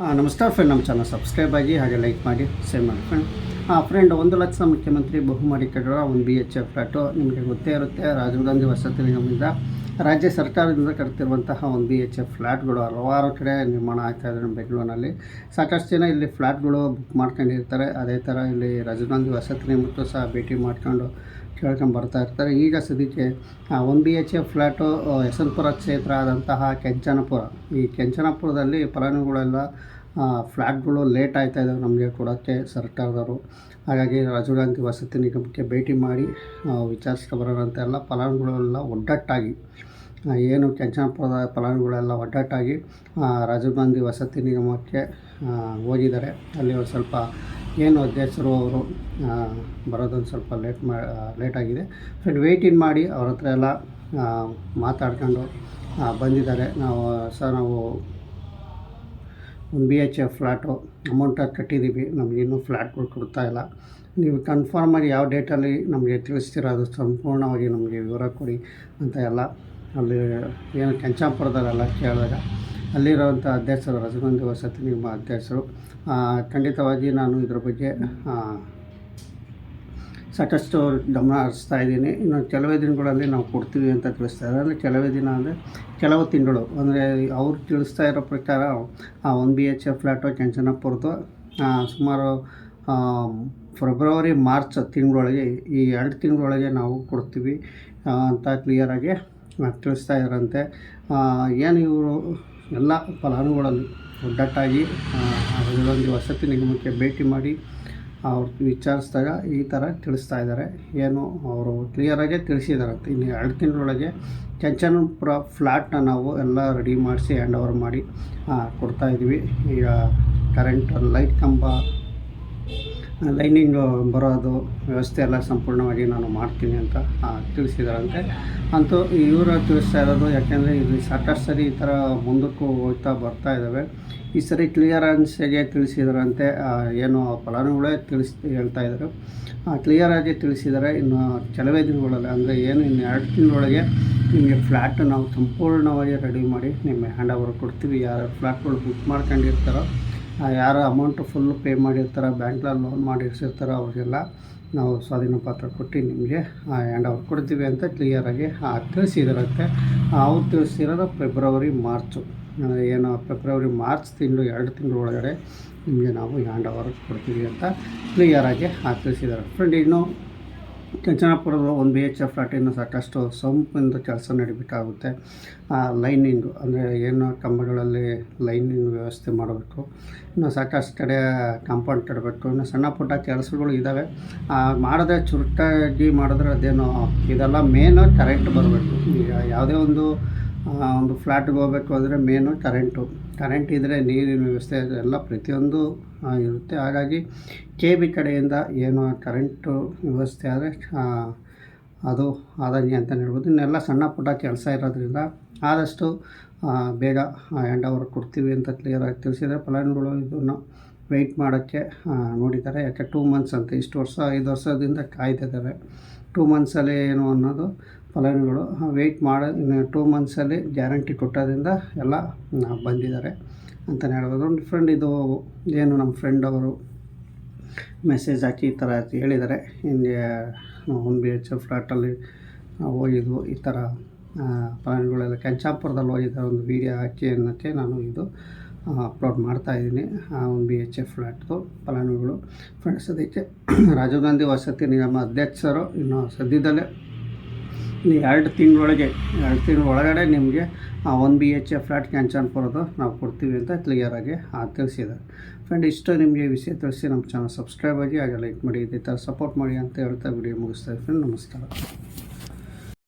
ನಮಸ್ಕಾರ ಫ್ರೆಂಡ್ ನಮ್ಮ channel subscribe ಆಗಿ ಹಾಗೆ ಲೈಕ್ ಮಾಡಿ ಶೇರ್ ಮಾಡಿ ಫ್ರೆಂಡ್ ಹಾಂ ಫ್ರೆಂಡ್ ಒಂದು ಲಕ್ಷ ಮುಖ್ಯಮಂತ್ರಿ ಬಹುಮಾಡಿ ಕಟ್ಟಡ, ಒಂದು ಬಿ ಎಚ್ ಎಫ್ ಫ್ಲಾಟು ನಿಮಗೆ ಗೊತ್ತೇ ಇರುತ್ತೆ ರಾಜೀವ್ ಗಾಂಧಿ ವಸತಿ ನಿಗಮದಿಂದ ರಾಜ್ಯ ಸರ್ಕಾರದಿಂದ ಕಟ್ತಿರುವಂತಹ ಒಂದು ಬಿ ಎಚ್ ಎಫ್ ಫ್ಲ್ಯಾಟ್ಗಳು ಹಲವಾರು ಕಡೆ ನಿರ್ಮಾಣ ಆಗ್ತಾ ಇದೆ ನಮ್ಮ ಬೆಂಗಳೂರಿನಲ್ಲಿ. ಸಾಕಷ್ಟು ಜನ ಇಲ್ಲಿ ಫ್ಲ್ಯಾಟ್ಗಳು ಬುಕ್ ಮಾಡ್ಕೊಂಡಿರ್ತಾರೆ. ಅದೇ ಥರ ಇಲ್ಲಿ ರಾಜೀವ್ ಗಾಂಧಿ ವಸತಿ ನಿಗಮಕ್ಕೂ ಸಹ ಭೇಟಿ ಮಾಡ್ಕೊಂಡು ಕೇಳ್ಕೊಂಡು ಬರ್ತಾ ಇರ್ತಾರೆ. ಈಗ ಸದ್ಯಕ್ಕೆ one B H A flat Yeshwanthpur ಕ್ಷೇತ್ರ ಆದಂತಹ ಕೆಂಚನಪುರ. ಈ ಕೆಂಚನಪುರದಲ್ಲಿ ಫಲಾನುಗಳೆಲ್ಲ ಫ್ಲ್ಯಾಟ್ಗಳು ಲೇಟ್ ಆಯ್ತಾ ಇದ್ದಾವೆ ನಮಗೆ ಕೊಡೋಕ್ಕೆ ಸರ್ಕಾರದವರು. ಹಾಗಾಗಿ ರಾಜೀವ್ ಗಾಂಧಿ ವಸತಿ ನಿಗಮಕ್ಕೆ ಭೇಟಿ ಮಾಡಿ ವಿಚಾರಿಸ್ತಾ ಬರೋಣ ಅಂತ ಫಲಾನುಗಳೆಲ್ಲ ಆ, ಏನು ಕೆಂಚನಪುರದ ಫಲಾನುಭವಿಗಳೆಲ್ಲ ಒಡ್ಡಾಟಾಗಿ ರಾಜೀವ್ ಗಾಂಧಿ ವಸತಿ ನಿಗಮಕ್ಕೆ ಹೋಗಿದ್ದಾರೆ. ಅಲ್ಲಿ ಒಂದು ಸ್ವಲ್ಪ ಏನು ಅಧ್ಯಕ್ಷರು ಅವರು ಬರೋದೊಂದು ಸ್ವಲ್ಪ ಲೇಟ್ ಮಾ ಲೇಟ್ ಆಗಿದೆ. ಫ್ರೆಂಡ್ ವೆಯ್ಟಿಂಗ್ ಮಾಡಿ ಅವ್ರ ಹತ್ರ ಎಲ್ಲ ಮಾತಾಡ್ಕೊಂಡು ಬಂದಿದ್ದಾರೆ. ನಾವು ಸರ್ ನಾವು ಒಂದು ಬಿ ಎಚ್ ಎಫ್ ಫ್ಲ್ಯಾಟು ಅಮೌಂಟಾಗಿ ಕಟ್ಟಿದ್ದೀವಿ. ನಮಗೆ ಇನ್ನೂ ಫ್ಲ್ಯಾಟ್ಗಳು ಕೊಡ್ತಾ ಇಲ್ಲ. ನೀವು ಕನ್ಫರ್ಮಾಗಿ ಯಾವ ಡೇಟಲ್ಲಿ ನಮಗೆ ತಿಳಿಸ್ತೀರ, ಅದು ಸಂಪೂರ್ಣವಾಗಿ ನಮಗೆ ವಿವರ ಕೊಡಿ ಅಂತ ಎಲ್ಲ ಅಲ್ಲಿ ಏನು ಕೆಂಚಾಪುರದಲ್ಲೆಲ್ಲ ಕೇಳಿದಾಗ ಅಲ್ಲಿರುವಂಥ ಅಧ್ಯಕ್ಷರು ರಜಗಂಧಿ ವಸತಿ ನಿಮ್ಮ ಅಧ್ಯಕ್ಷರು ಖಂಡಿತವಾಗಿ ನಾನು ಇದ್ರ ಬಗ್ಗೆ ಸಾಕಷ್ಟು ಗಮನ ಹರಿಸ್ತಾ ಇದ್ದೀನಿ. ಇನ್ನು ಕೆಲವೇ ದಿನಗಳಲ್ಲಿ ನಾವು ಕೊಡ್ತೀವಿ ಅಂತ ತಿಳಿಸ್ತಾ ಇದ್ದಾರೆ. ಅಂದರೆ ಕೆಲವೇ ದಿನ ಅಂದರೆ ಕೆಲವು ತಿಂಗಳು, ಅಂದರೆ ಅವ್ರು ತಿಳಿಸ್ತಾ ಇರೋ ಪ್ರಕಾರ ಆ one B H F flat ಕೆಂಚನಪುರದ್ದು ಸುಮಾರು ಫೆಬ್ರವರಿ, ಮಾರ್ಚ್ ತಿಂಗಳೊಳಗೆ ಈ ಎರಡು ತಿಂಗಳೊಳಗೆ ನಾವು ಕೊಡ್ತೀವಿ ಅಂತ ಕ್ಲಿಯರಾಗಿ ತಿಳಿಸ್ತಾ ಇದ್ದಾರಂತೆ ಆ, ಏನು ಇವರು ಎಲ್ಲ ಫಲಾನುಭವಿಗಳಲ್ಲಿ ಒಗ್ಗಟ್ಟಾಗಿ ಒಂದು ವಸತಿ ನಿಗಮಕ್ಕೆ ಭೇಟಿ ಮಾಡಿ ಅವ್ರು ವಿಚಾರಿಸಿದಾಗ ಈ ಥರ ತಿಳಿಸ್ತಾ ಇದ್ದಾರೆ. ಏನು ಅವರು ಕ್ಲಿಯರಾಗೇ ತಿಳಿಸಿದಾರಂತೆ. ಇನ್ನು ಎರಡು ತಿಂಗಳೊಳಗೆ ಚಂಚನಪುರ ಫ್ಲ್ಯಾಟ್ನ ನಾವು ಎಲ್ಲ ರೆಡಿ ಮಾಡಿಸಿ ಹ್ಯಾಂಡ್ ಓವರ್ ಮಾಡಿ ಕೊಡ್ತಾಯಿದ್ವಿ ಈಗ ಕರೆಂಟ್ ಲೈಟ್ ಕಂಬ ಲೈನಿಂಗ್ ಬರೋದು, ವ್ಯವಸ್ಥೆ ಎಲ್ಲ ಸಂಪೂರ್ಣವಾಗಿ ನಾನು ಮಾಡ್ತೀನಿ ಅಂತ ತಿಳಿಸಿದಾರಂತೆ. ಅಂತೂ ಇವರು ತಿಳಿಸ್ತಾ ಇರೋದು ಯಾಕೆಂದರೆ ಇಲ್ಲಿ ಸಾಕಷ್ಟು ಸರಿ ಈ ಥರ ಮುಂದಕ್ಕೂ ಹೋಗ್ತಾ ಬರ್ತಾ ಇದ್ದಾವೆ ಈ ಸರಿ ಕ್ಲಿಯರೆನ್ಸ್ಗೆ ತಿಳಿಸಿದಾರಂತೆ ಏನು ಫಲಾನುಭವಿಗಳೇ ತಿಳಿಸ್, ಹೇಳ್ತಾ ಇದ್ದಾರೆ ಕ್ಲಿಯರಾಗಿ ತಿಳಿಸಿದರೆ. ಇನ್ನು ಕೆಲವೇ ದಿನಗಳಲ್ಲಿ, ಅಂದರೆ ಏನು ಇನ್ನು ಎರಡು ತಿಂಗಳೊಳಗೆ ನಿಮಗೆ ಫ್ಲ್ಯಾಟ್ ನಾವು ಸಂಪೂರ್ಣವಾಗಿ ರೆಡಿ ಮಾಡಿ ನಿಮ್ಮ ಹ್ಯಾಂಡ್ ಓವರ್ ಕೊಡ್ತೀವಿ. ಯಾರು ಫ್ಲ್ಯಾಟ್ಗಳು ಬುಕ್ ಮಾಡ್ಕೊಂಡಿರ್ತಾರೋ ಯಾರು ಅಮೌಂಟ್ ಫುಲ್ಲು ಪೇ ಮಾಡಿರ್ತಾರೆ, ಬ್ಯಾಂಕ್ನಲ್ಲಿ ಲೋನ್ ಮಾಡಿರ್ಸಿರ್ತಾರೋ ಅವರಿಗೆಲ್ಲ ನಾವು ಸ್ವಾಧೀನ ಪತ್ರ ಕೊಟ್ಟು ನಿಮಗೆ ಹ್ಯಾಂಡ್ ಓವರ್ ಕೊಡ್ತೀವಿ ಅಂತ ಕ್ಲಿಯರಾಗಿ ತಿಳಿಸಿದಾರಂತೆ ಅವ್ರು ತಿಳಿಸಿರೋದು ಫೆಬ್ರವರಿ ಮಾರ್ಚು ಏನು ಫೆಬ್ರವರಿ ಮಾರ್ಚ್ ತಿಂಗಳು, ಎರಡು ತಿಂಗಳು ಒಳಗಡೆ ನಿಮಗೆ ನಾವು ಹ್ಯಾಂಡ್ ಓವರ್ ಕೊಡ್ತೀವಿ ಅಂತ ಕ್ಲಿಯರಾಗಿ ತಿಳಿಸಿದ್ದಾರೆ. ಫ್ರೆಂಡ್ ಇನ್ನು ಕೆಂಚನಾಪುರದ ಒಂದು ಬಿ ಎಚ್ ಎಫ್ ಫ್ಲಾಟಿನ ಸಾಕಷ್ಟು ಸೊಂಪಿಂದ ಕೆಲಸ ನಡಿಬೇಕಾಗುತ್ತೆ. ಲೈನಿಂಗು ಅಂದರೆ ಏನು ಕಂಬಗಳಲ್ಲಿ ಲೈನಿಂಗ್ ವ್ಯವಸ್ಥೆ ಮಾಡಬೇಕು, ಇನ್ನು ಸಾಕಷ್ಟು ಕಡೆ ಕಾಂಪೌಂಡ್ ಕಟ್ಟಬೇಕು, ಇನ್ನು ಸಣ್ಣ ಪುಟ್ಟ ಕೆಲಸಗಳು ಇದ್ದಾವೆ ಮಾಡದೆ ಚುರುಕಾಗಿ ಮಾಡಿದ್ರೆ ಅದೇನು ಇದೆಲ್ಲ ಮೇನು ಕರೆಂಟ್ ಬರಬೇಕು. ಈಗ ಯಾವುದೇ ಒಂದು ಒಂದು ಫ್ಲ್ಯಾಟ್ಗೆ ಹೋಗಬೇಕು ಅಂದರೆ ಮೇನು ಕರೆಂಟು. ಕರೆಂಟ್ ಇದ್ದರೆ ನೀರಿನ ವ್ಯವಸ್ಥೆ ಎಲ್ಲ ಪ್ರತಿಯೊಂದು ಇರುತ್ತೆ ಹಾಗಾಗಿ ಕೆ ಬಿ ಕಡೆಯಿಂದ ಏನು ಕರೆಂಟು ವ್ಯವಸ್ಥೆ ಆದರೆ ಅದು ಆದಂಗೆ ಅಂತಲೇ ಹೇಳ್ಬೋದು. ಇನ್ನೆಲ್ಲ ಸಣ್ಣ ಪುಟ್ಟ ಕೆಲಸ ಇರೋದ್ರಿಂದ ಆದಷ್ಟು ಬೇಗ ಹ್ಯಾಂಡ್ ಓವರ್ ಕೊಡ್ತೀವಿ ಅಂತ ಕ್ಲಿಯರಾಗಿ ತಿಳಿಸಿದರೆ ಫಲಾನುಭವಿಗಳು ಇದನ್ನು ವೆಯ್ಟ್ ಮಾಡೋಕ್ಕೆ ನೋಡಿದ್ದಾರೆ. ಯಾಕೆ ಟೂ ಮಂತ್ಸ್ ಅಂತ, ಇಷ್ಟು ವರ್ಷ, ಐದು ವರ್ಷದಿಂದ ಕಾಯ್ತಿದ್ದಾರೆ. ಟೂ ಮಂತ್ಸಲ್ಲಿ ಏನು ಅನ್ನೋದು ಫಲಾನುಭವಿಗಳು ವೆಯ್ಟ್ ಮಾಡೋ ಟೂ ಮಂತ್ಸಲ್ಲಿ ಗ್ಯಾರಂಟಿ ಕೊಟ್ಟೋದ್ರಿಂದ ಎಲ್ಲ ಬಂದಿದ್ದಾರೆ. ಅಂತಲೇ ಹೇಳ್ಬೋದು. ಒಂದು ಫ್ರೆಂಡ್ ಇದು ಏನು ನಮ್ಮ ಫ್ರೆಂಡ್ ಅವರು ಮೆಸೇಜ್ ಹಾಕಿ ಈ ಥರ ಹೇಳಿದ್ದಾರೆ. ಹಿಂಗೆ ಒನ್ ಬಿ ಎಚ್ ಫ್ಲಾಟಲ್ಲಿ ಹೋಗಿದ್ವು. ಈ ಥರ ಪ್ರಾಣಿಗಳೆಲ್ಲ ಕೆಂಚಾಪುರದಲ್ಲಿ ಹೋಗಿದ್ದಾರೆ ಒಂದು ವೀಡಿಯೋ ಹಾಕಿ ಅನ್ನೋಕ್ಕೆ ನಾನು ಇದು ಅಪ್ಲೋಡ್ ಮಾಡ್ತಾ ಇದ್ದೀನಿ. ಆ ಒಂದು ಬಿ ಎಚ್ ಎಫ್ ಫ್ಲಾಟ್ದು ಫಲಾನುಭವಿಗಳು ಫ್ರೆಂಡ್ಸ್ ಅದಕ್ಕೆ ರಾಜೀವ್ ಗಾಂಧಿ ವಸತಿ ನಿಗಮ ಅಧ್ಯಕ್ಷರು ಇನ್ನು ಸದ್ಯದಲ್ಲೇ ಎರಡು ತಿಂಗಳೊಳಗೆ, ಎರಡು ತಿಂಗಳ ಒಳಗಡೆ ನಿಮಗೆ ಆ one B H F flat ಬರೋದು ನಾವು ಕೊಡ್ತೀವಿ ಅಂತ ಕ್ಲಿಯರಾಗಿ ತಿಳಿಸಿದ್ದಾರೆ. ಫ್ರೆಂಡ್ ಇಷ್ಟು ನಿಮಗೆ ವಿಷಯ ತಿಳಿಸಿ ನಮ್ಮ ಚಾನಲ್ ಸಬ್ಸ್ಕ್ರೈಬ್ ಆಗಿ ಹಾಗೆ ಲೈಕ್ ಮಾಡಿ, ಇದೇ ಥರ ಸಪೋರ್ಟ್ ಮಾಡಿ ಅಂತ ಹೇಳ್ತಾ ವಿಡಿಯೋ ಮುಗಿಸ್ತಾ ಫ್ರೆಂಡ್ ನಮಸ್ಕಾರ.